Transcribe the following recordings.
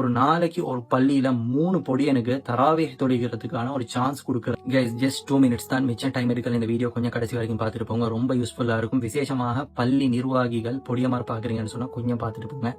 ஒரு நாளைக்கு ஒரு பள்ளியில மூணு பொடியனுக்கு தராவே தொழிகிறதுக்கான ஒரு சான்ஸ் கொடுக்குறேன். கைஸ் ஜஸ்ட் டூ மினிட்ஸ் தான் மிச்சம். டைம் இருக்கல இந்த வீடியோ கொஞ்சம் கடைசி வரைக்கும் பார்த்துட்டு போங்க. ரொம்ப யூஸ்ஃபுல்லா இருக்கும். விசேஷமாக பள்ளி நிர்வாகிகள் பொடியமார் பாக்குறீங்கன்னு சொன்னா கொஞ்சம் பார்த்துட்டு போங்க.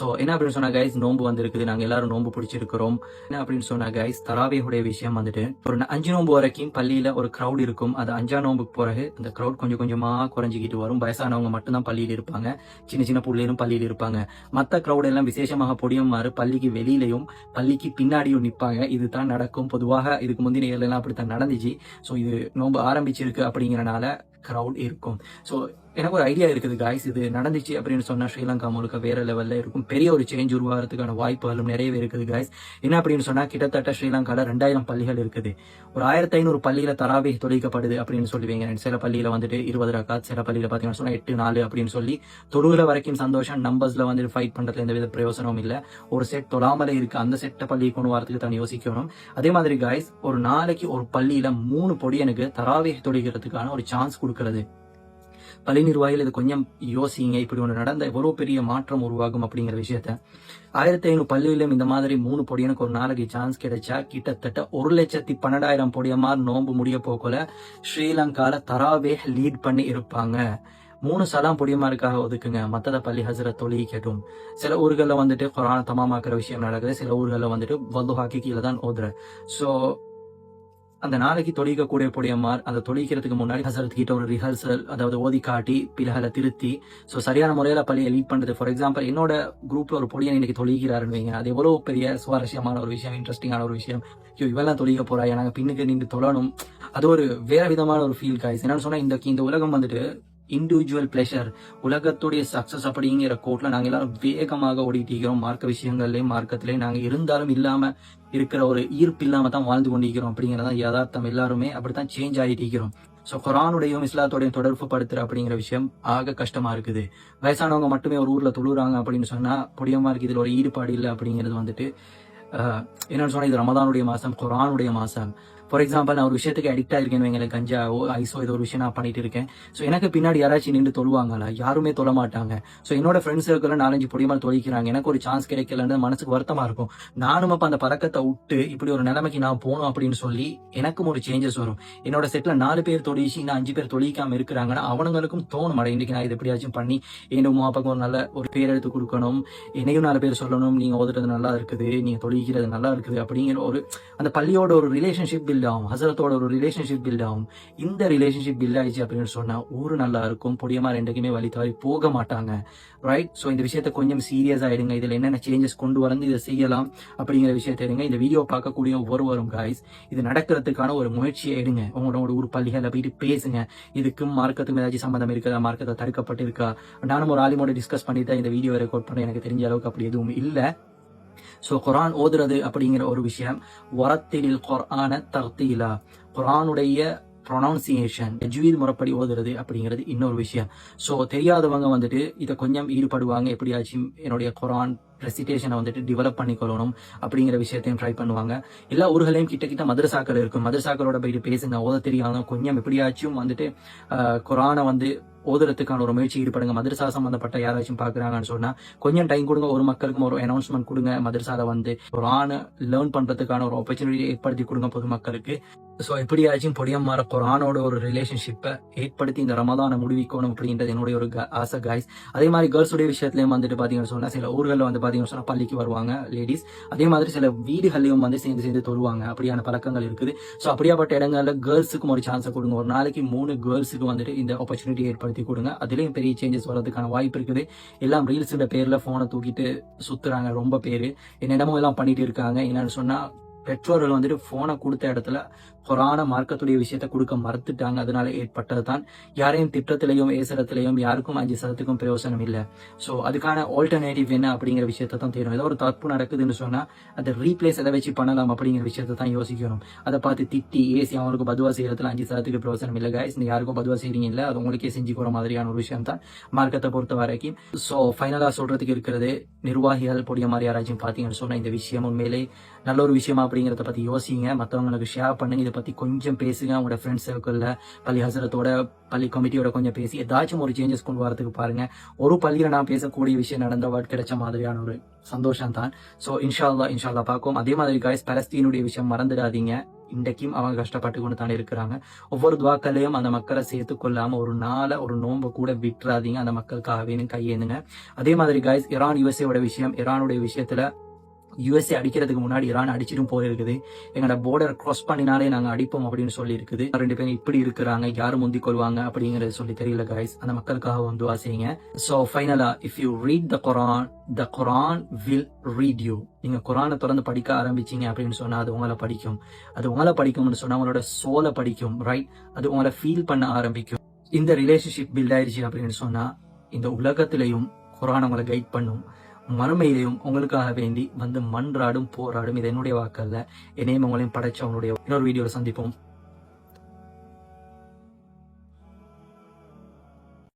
சோ என்ன அப்படின்னு சொன்னா கைஸ் நோம்பு வந்திருக்குது. நாங்க எல்லாரும் நோன்பு பிடிச்சிருக்கிறோம். என்ன அப்படின்னு சொன்னா கைஸ் தராவேஹுடைய விஷயம் வந்துட்டு ஒரு அஞ்சு நோன்பு வரைக்கும் பள்ளியில ஒரு crowd இருக்கும். அது அஞ்சா நோம்புக்கு பிறகு அந்த crowd கொஞ்சம் கொஞ்சமா குறைஞ்சிக்கிட்டு வரும். வயசானவங்க மட்டும்தான் பள்ளியில் இருப்பாங்க. சின்ன சின்ன பிள்ளைகளும் பள்ளியில் இருப்பாங்க. மத்த crowd எல்லாம் விசேஷமாக பொடியமாறு பள்ளி பள்ளிக்கு வெளியிலையும் பள்ளிக்கு பின்னாடியும் நிற்பாங்க இதுதான் நடக்கும். பொதுவாக இதுக்கு முந்தின ஏழு எல்லாம் அப்படித்தான் நடந்துச்சு. ஸோ இது நோன்பு ஆரம்பிச்சிருக்கு அப்படிங்கிறனால க்ரௌட் இருக்கும். ஸோ எனக்கு ஒரு ஐடியா இருக்குது காய்ஸ் இது நடந்துச்சு அப்படின்னு சொன்னால் ஸ்ரீலங்கா முழுக்க வேற லெவலில் இருக்கும். பெரிய ஒரு சேஞ்ச் உருவாகிறதுக்கான வாய்ப்புகளும் நிறையவே இருக்குது காய்ஸ் என்ன அப்படின்னு சொன்னால் கிட்டத்தட்ட ஸ்ரீலங்காவில் ரெண்டாயிரம் பள்ளிகள் இருக்குது. ஒரு ஆயிரத்தி ஐநூறு பள்ளியில் தராவே தொழிக்கப்படுது அப்படின்னு சொல்லுவீங்க. சில பள்ளியில் வந்துட்டு இருபது ரக்காத் சில பள்ளியில் பார்த்தீங்கன்னா சொன்னால் எட்டு நாலு அப்படின்னு சொல்லி தொழுகிற வரைக்கும் சந்தோஷம் நம்பர்ஸில் வந்துட்டு ஃபைட் பண்ணுறது எந்த வித பிரயோசனமும் இல்லை. ஒரு செட் தொழாமலே இருக்கு அந்த செட்டை பள்ளி கொண்டு வரதுக்கு தான் யோசிக்கணும். அதே மாதிரி காய்ஸ் ஒரு நாளைக்கு ஒரு பள்ளியில் மூணு பொடியனுக்கு தராவே தொழிக்கிறதுக்கான ஒரு சான்ஸ் கொடுக்கறது. பள்ளி நிர்வாகிகள் இது கொஞ்சம் யோசிங்க இப்படி ஒன்று நடந்த எவ்வளோ பெரிய மாற்றம் உருவாகும் அப்படிங்கிற விஷயத்த. ஆயிரத்தி ஐநூறு பள்ளியிலும் இந்த மாதிரி மூணு பொடியனுக்கு ஒரு நாளைக்கு சான்ஸ் கிடைச்சா கிட்டத்தட்ட ஒரு லட்சத்தி பன்னெண்டாயிரம் பொடியமார் நோன்பு முடிய போக்குல ஸ்ரீலங்கால தராவே லீட் பண்ணி இருப்பாங்க. மூணு சலாம் பொடியமாருக்காக ஒதுக்குங்க. மத்தத பள்ளி ஹசரத் தொழிக்கட்டும் சில ஊர்களில் வந்துட்டு கொரோனா தமாமாக்குற விஷயம் நடக்குது. சில ஊர்களில் வந்துட்டு வல்லுஹாக்கி கீழே தான் ஓதுற. ஸோ அந்த நாளைக்கு தொழிக்கக்கூடிய பொடியம்மார் அந்த தொழிக்கிறதுக்கு முன்னாடி ஹசரத் கிட்ட ஒரு ரிஹர்சல் அதாவது ஓதி காட்டி பிள்ளைகளை திருத்தி ஸோ சரியான முறையில் பள்ளியை லீட் பண்ணுறது ஃபார் எக்ஸாம்பிள் என்னோட குரூப்ல ஒரு பொடியை இன்னைக்கு தொழிக்கிறாருன்னு வைங்க. அது எவ்வளோ பெரிய சுவாரஸ்யமான ஒரு விஷயம் இன்ட்ரெஸ்டிங்கான ஒரு விஷயம். ஐயோ இவெல்லாம் தொழிக போறா நாங்கள் பின்னுக்கு நின்று தொழணும். அது ஒரு வேற விதமான ஒரு ஃபீல் காய்ஸ் என்னன்னு சொன்னால் இந்த இந்த உலகம் வந்துட்டு இண்டிவிஜுவல் பிளஷர் உலகத்துடைய சக்சஸ் அப்படிங்கிற கோட்ல நாங்க எல்லாரும் வேகமாக ஓடிட்டு இருக்கிறோம். மார்க்க விஷயங்கள்லயும் மார்க்கத்திலயும் நாங்க இருந்தாலும் இல்லாம இருக்கிற ஒரு ஈர்ப்பு இல்லாம தான் வாழ்ந்து கொண்டிருக்கிறோம் அப்படிங்கறத யதார்த்தம். எல்லாருமே அப்படித்தான் சேஞ்ச் ஆகிட்டு இருக்கிறோம். ஸோ குரானுடையும் இஸ்லாத்தோடையும் தொடர்பு படுத்துற அப்படிங்கிற விஷயம் ஆக கஷ்டமா இருக்குது. வயசானவங்க மட்டுமே ஒரு ஊர்ல துளுறாங்க அப்படின்னு சொன்னா புடியமா இருக்கு இதுல ஒரு ஈடுபாடு இல்லை அப்படிங்கிறது வந்துட்டு என்னன்னு சொன்னா இது ரமதானுடைய மாசம் குரானுடைய மாசம். ஃபார் எக்ஸாம்பிள் நான் ஒரு விஷயத்துக்கு அடிக்ட் ஆயிருக்கேன் வைங்களேன் கஞ்சாவோ ஐஸோ ஏதோ ஒரு விஷயம் நான் பண்ணிட்டு இருக்கேன். ஸோ எனக்கு பின்னாடி யாராச்சும் நின்று தொழுவாங்களா? யாருமே தொழ மாட்டாங்க. ஸோ என்னோட ஃப்ரெண்ட்ஸ் சர்க்கிள் நாலஞ்சு பொடியமாக தொழிக்கிறாங்க. எனக்கு ஒரு சான்ஸ் கிடைக்கலன்னு மனசுக்கு வருத்தமா இருக்கும். நானும் அப்போ அந்த பழக்கத்தை விட்டு இப்படி ஒரு நிலைமைக்கு நான் போகணும் அப்படின்னு சொல்லி எனக்கும் ஒரு சேஞ்சஸ் வரும். என்னோட செட்ல நாலு பேர் தொழிச்சு நான் அஞ்சு பேர் தொழிக்காம இருக்கிறாங்கன்னா அவனுங்களுக்கும் தோணும் அட இன்னைக்கு நான் இது எப்படியாச்சும் பண்ணி என்னோட உமா அப்பாவுக்கு ஒரு நல்ல ஒரு பேர் எடுத்து கொடுக்கணும். என்னையும் நாலு பேர் சொல்லணும். நீங்க ஓதுறது நல்லா இருக்குது. நீங்க தொழிக்கிறது நல்லா இருக்குது. அப்படிங்கிற ஒரு அந்த பள்ளியோட ஒரு ரிலேஷன்ஷிப் பில்ட் ஆகும் ஹசரத்தோட ஒரு ரிலேஷன்ஷிப் பில்ட் ஆகும் இந்த ரிலேஷன்ஷிப் பில்ட் ஆயிடுச்சு அப்படின்னு சொன்னா ஊரு நல்லா இருக்கும் பொடியமா ரெண்டுக்குமே வழி தவறி போக மாட்டாங்க. ரைட் ஸோ இந்த விஷயத்தை கொஞ்சம் சீரியஸ் ஆயிடுங்க இதுல என்னென்ன சேஞ்சஸ் கொண்டு வந்து இதை செய்யலாம் அப்படிங்கிற விஷயத்தை எடுங்க. இந்த வீடியோ பார்க்கக்கூடிய ஒவ்வொருவரும் காய்ஸ் இது நடக்கிறதுக்கான ஒரு முயற்சியை எடுங்க. உங்களோட ஊர் பள்ளிகளில் போயிட்டு பேசுங்க. இதுக்கும் மார்க்கத்துக்கும் ஏதாச்சும் சம்மந்தம் இருக்குதா மார்க்கத்தை தடுக்கப்பட்டு இருக்கா நானும் ஒரு ஆலிமோட டிஸ்கஸ் பண்ணி தான் இந்த வீடியோ ரெக்கார்ட் பண்ண எனக்கு தெரிஞ்ச அளவுக்கு அப்படி எதுவும் இல்லை. ஸோ குரான் ஓதுறது அப்படிங்கிற ஒரு விஷயம். வரத்திலில் குரான தர்த்தீலா குரானுடைய ப்ரொனவுன்சியேஷன் ஜுவீத் முறைப்படி ஓதுறது அப்படிங்கிறது இன்னொரு விஷயம். ஸோ தெரியாதவங்க வந்துட்டு இதை கொஞ்சம் ஈடுபடுவாங்க. எப்படியாச்சும் என்னுடைய குரான் ரெசிடேஷனை வந்துட்டு டெவலப் பண்ணிக்கொள்ளணும் அப்படிங்கிற விஷயத்தையும் ட்ரை பண்ணுவாங்க. எல்லா ஊர்களையும் கிட்ட கிட்ட மதரசாக்கள் இருக்கும். மதரசாக்களோட போயிட்டு பேசுங்க ஓத தெரியாத கொஞ்சம் எப்படியாச்சும் வந்துட்டு குரானை வந்து ஓதுறதுக்கான ஒரு முயற்சி ஈடுபடுங்க. மதரசா சம்பந்தப்பட்ட யாராச்சும் பாக்குறாங்கன்னு சொன்னா கொஞ்சம் டைம் கொடுங்க. ஒரு மக்களுக்கும் ஒரு அனௌன்ஸ்மெண்ட் கொடுங்க. மதரசால வந்து ஒரு ஆணை லேர்ன் பண்றதுக்கான ஒரு ஆப்பர்ச்சுனிட்டி ஏற்படுத்தி கொடுங்க பொதுமக்களுக்கு. ஸோ எப்படியாச்சும் பொடியம்மாற குரானோட ஒரு ரிலேஷன்ஷிப்பை ஏற்படுத்தி இந்த ரமதானை முடிவிக்கணும் அப்படின்றது என்னுடைய ஒரு ஆசை காய்ஸ் அதே மாதிரி கேர்ள்ஸுடைய விஷயத்துலயும் வந்துட்டு பார்த்தீங்கன்னு சொன்னா சில ஊர்களில் வந்து பார்த்தீங்கன்னு சொன்னா பள்ளிக்கு வருவாங்க லேடிஸ் அதே மாதிரி சில வீடுகள்லையும் வந்து சேர்ந்து சேர்ந்து தொழுவாங்க. அப்படியான பழக்கங்கள் இருக்குது. ஸோ அப்படியாப்பட்ட இடங்கள்ல கேர்ள்ஸுக்கும் ஒரு சான்ஸை கொடுங்க. ஒரு நாளைக்கு மூணு கேர்ள்ஸுக்கு வந்துட்டு இந்த ஆப்பர்ச்சுனிட்டி ஏற்படுத்தி கொடுங்க. அதுலேயும் பெரிய சேஞ்சஸ் வர்றதுக்கான வாய்ப்பு இருக்குது. எல்லாம் ரீல்ஸோட பேரில் ஃபோனை தூக்கிட்டு சுற்றுறாங்க ரொம்ப பேர். என்னிடமும் எல்லாம் பண்ணிட்டு இருக்காங்க. என்னென்னு சொன்னால் பெற்றோர்கள் வந்துட்டு போனை கொடுத்த இடத்துல குரான மார்க்கத்துடைய விஷயத்த கொடுக்க மறுத்துட்டாங்க. அதனால ஏற்பட்டது தான் யாரையும் திட்டத்திலையும் ஏசரத்திலையும் யாருக்கும் அஞ்சு சதத்துக்கும் பிரயோசனம் இல்லை. ஸோ அதுக்கான ஆல்டர்னேட்டிவ் என்ன அப்படிங்கிற விஷயத்த தான் தேடும். ஏதோ ஒரு தப்பு நடக்குதுன்னு சொன்னா அதை ரீப்ளேஸ் எதை வச்சு பண்ணலாம் அப்படிங்கிற விஷயத்த தான் யோசிக்கணும். அதை பார்த்து திட்டி ஏசி அவனுக்கு பதுவா செய்யறதுல அஞ்சு சதத்துக்கு பிரயோசனம் இல்லை கைஸ் நீ யாருக்கும் பதுவா செய்றீங்க இல்லை அது உங்களுக்கே செஞ்சு போற மாதிரியான ஒரு விஷயம் தான் மார்க்கத்தை பொறுத்த வரைக்கும் ஸோ ஃபைனலா சொல்றதுக்கு இருக்கிறது நிர்வாகிகள் பொடிய மாதிரி யாராச்சும் பார்த்தீங்கன்னு சொன்னா இந்த விஷயம் உண்மையிலே நல்ல ஒரு விஷயமா அப்படிங்கிறத பத்தி யோசிங்க. மற்றவங்களுக்கு ஷேர் பண்ணுங்க. இதை பற்றி கொஞ்சம் பேசுங்க. உங்களோட ஃப்ரெண்ட்ஸ் சர்க்கிளில் பள்ளி ஹசரத்தோட பள்ளி கமிட்டியோட கொஞ்சம் பேசி ஏதாச்சும் ஒரு சேஞ்சஸ் கொண்டு வரதுக்கு பாருங்க. ஒரு பள்ளியில் நான் பேசக்கூடிய விஷயம் நடந்த வாட் கிடைச்ச மாதிரியான ஒரு சந்தோஷம் தான். ஸோ இன்ஷால்லா இன்ஷால்லா பார்க்கும். அதே மாதிரி காய்ஸ் பலஸ்தீனுடைய விஷயம் மறந்துடாதீங்க. இன்றைக்கும் அவங்க கஷ்டப்பட்டு கொண்டு தானே இருக்கிறாங்க. ஒவ்வொரு துவாக்களையும் அந்த மக்களை சேர்த்து கொள்ளாம ஒரு நாளை ஒரு நோன்பை கூட விட்டுறாதீங்க. அந்த மக்களுக்காக வேணும் கையேந்துங்க. அதே மாதிரி காய்ஸ் இரான் யுஎஸ்ஏவோட விஷயம் இரானுடைய விஷயத்துல யுஎஸ்ஏ அடிக்கிறதுக்கு முன்னாடி ஈரான் அடிச்சிட்டும் போயிருக்குது. எங்களோட போர்டர் கிராஸ் பண்ணினாலே நாங்கள் அடிப்போம் அப்படின்னு சொல்லி இருக்குது ரெண்டு பேரும் இப்படி இருக்கிறாங்க யார் முந்தி கொள்வாங்க அப்படிங்கறது சொல்லி தெரியல கைஸ் அந்த மக்களுக்காக வந்து வாசிங்க. ஸோ ஃபைனலா if you read the Quran the Quran will read you நீங்க குரானை திறந்து படிக்க ஆரம்பிச்சீங்க அப்படின்னு சொன்னா அது உங்களை படிக்கும். அது உங்களை படிக்கும்னு சொன்னா உங்களோட சோலை படிக்கும் ரைட் அது உங்களை ஃபீல் பண்ண ஆரம்பிக்கும். இந்த ரிலேஷன்ஷிப் பில்ட் ஆயிடுச்சு அப்படின்னு சொன்னா இந்த உலகத்திலையும் குரான் உங்களை கைட் பண்ணும். மறுமையிலையும் உங்களுக்காக வேண்டி வந்து மன்றாடும் போராடும். இது என்னுடைய வாக்கல்ல. என்னையும் உங்களையும் படைச்ச உங்களுடைய இன்னொரு வீடியோவில் சந்திப்போம்.